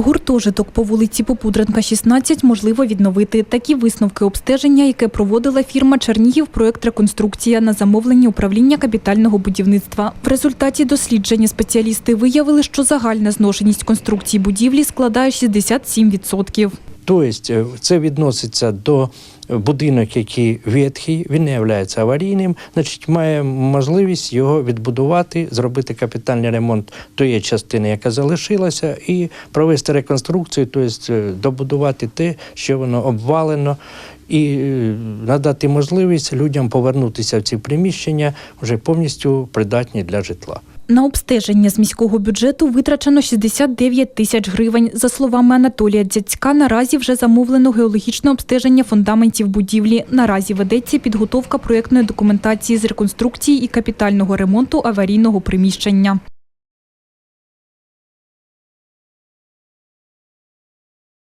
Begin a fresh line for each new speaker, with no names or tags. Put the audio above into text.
Гуртожиток по вулиці Попудренка, 16 можливо відновити. Такі висновки обстеження, яке проводила фірма Чернігів проект реконструкція на замовлення управління капітального будівництва. В результаті дослідження спеціалісти виявили, що загальна зношеність конструкції будівлі складає 67%.
Тобто е, це відноситься до будинок, який ветхий, він не є аварійним, значить має можливість його відбудувати, зробити капітальний ремонт тієї частини, яка залишилася, і провести реконструкцію, тобто е, добудувати те, що воно обвалено, і е, надати можливість людям повернутися в ці приміщення вже повністю придатні для житла.
На обстеження з міського бюджету витрачено 69 тисяч гривень. За словами Анатолія Дзяцька, наразі вже замовлено геологічне обстеження фундаментів будівлі. Наразі ведеться підготовка проєктної документації з реконструкції і капітального ремонту аварійного приміщення.